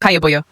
Kayıboyu.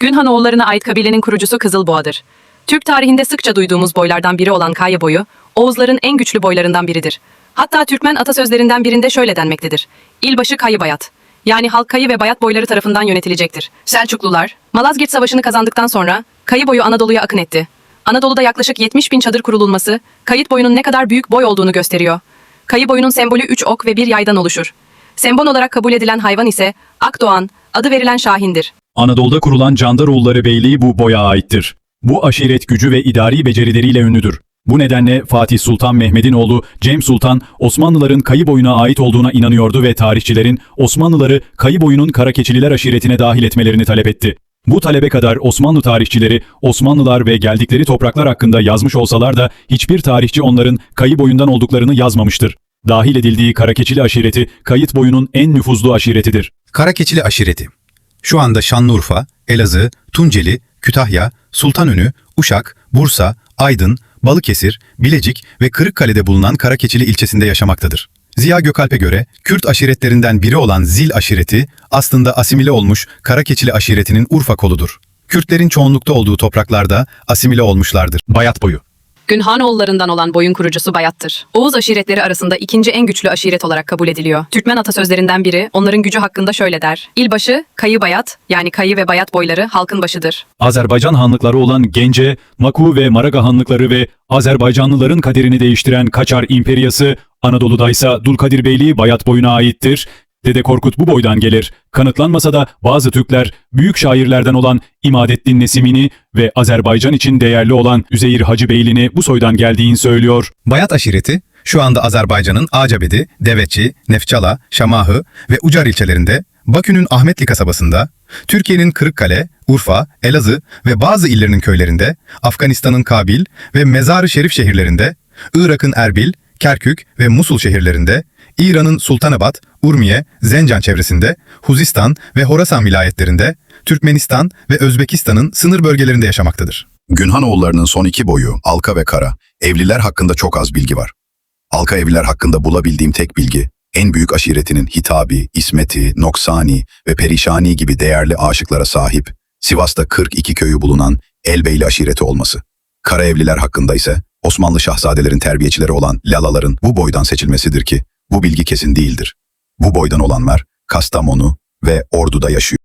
Günhan oğullarına ait kabilenin kurucusu Kızılboğa'dır. Türk tarihinde sıkça duyduğumuz boylardan biri olan Kayıboyu, Oğuzların en güçlü boylarından biridir. Hatta Türkmen atasözlerinden birinde şöyle denmektedir. İlbaşı Kayı Bayat. Yani halk Kayı ve Bayat boyları tarafından yönetilecektir. Selçuklular, Malazgirt Savaşı'nı kazandıktan sonra Kayı boyu Anadolu'ya akın etti. Anadolu'da yaklaşık 70 bin çadır kurulması, kayıt boyunun ne kadar büyük boy olduğunu gösteriyor. Kayı boyunun sembolü 3 ok ve bir yaydan oluşur. Sembol olarak kabul edilen hayvan ise Akdoğan, adı verilen Şahin'dir. Anadolu'da kurulan Candaroğulları Beyliği bu boya aittir. Bu aşiret gücü ve idari becerileriyle ünlüdür. Bu nedenle Fatih Sultan Mehmet'in oğlu Cem Sultan Osmanlıların kayı boyuna ait olduğuna inanıyordu ve tarihçilerin Osmanlıları kayı boyunun Karakeçililer aşiretine dahil etmelerini talep etti. Bu talebe kadar Osmanlı tarihçileri Osmanlılar ve geldikleri topraklar hakkında yazmış olsalar da hiçbir tarihçi onların kayı boyundan olduklarını yazmamıştır. Dahil edildiği Karakeçili aşireti kayıt boyunun en nüfuzlu aşiretidir. Karakeçili aşireti. Şu anda Şanlıurfa, Elazığ, Tunceli, Kütahya, Sultanönü, Uşak, Bursa, Aydın, Balıkesir, Bilecik ve Kırıkkale'de bulunan Karakeçili ilçesinde yaşamaktadır. Ziya Gökalp'e göre Kürt aşiretlerinden biri olan Zil aşireti aslında asimile olmuş Karakeçili aşiretinin Urfa koludur. Kürtlerin çoğunlukta olduğu topraklarda asimile olmuşlardır. Bayat boyu. Günhan oğullarından olan boyun kurucusu Bayat'tır. Oğuz aşiretleri arasında ikinci en güçlü aşiret olarak kabul ediliyor. Türkmen atasözlerinden biri onların gücü hakkında şöyle der. İlbaşı, Kayı Bayat yani Kayı ve Bayat boyları halkın başıdır. Azerbaycan hanlıkları olan Gence, Maku ve Maraga hanlıkları ve Azerbaycanlıların kaderini değiştiren Kaçar İmperyası, Anadolu'da ise Dulkadir Beyliği Bayat boyuna aittir. Dede Korkut bu boydan gelir. Kanıtlanmasa da bazı Türkler büyük şairlerden olan İmadettin Nesimini ve Azerbaycan için değerli olan Üzeyir Hacı Beyliğini bu soydan geldiğini söylüyor. Bayat aşireti şu anda Azerbaycan'ın Acabedi, Deveçi, Nefçala, Şamahı ve Ucar ilçelerinde, Bakü'nün Ahmetli kasabasında, Türkiye'nin Kırıkkale, Urfa, Elazığ ve bazı illerinin köylerinde, Afganistan'ın Kabil ve Mezar-ı Şerif şehirlerinde, Irak'ın Erbil, Kerkük ve Musul şehirlerinde, İran'ın Sultanabad, Urmiye, Zencan çevresinde, Huzistan ve Horasan vilayetlerinde, Türkmenistan ve Özbekistan'ın sınır bölgelerinde yaşamaktadır. Günhanoğullarının son iki boyu, Alka ve Kara, evliler hakkında çok az bilgi var. Alka evliler hakkında bulabildiğim tek bilgi, en büyük aşiretinin Hitabi, İsmeti, Noksani ve Perişani gibi değerli aşıklara sahip, Sivas'ta 42 köyü bulunan Elbeyli aşireti olması. Kara evliler hakkında ise Osmanlı şahzadelerin terbiyecileri olan Lalaların bu boydan seçilmesidir ki, bu bilgi kesin değildir. Bu boydan olanlar Kastamonu ve Ordu'da yaşıyor.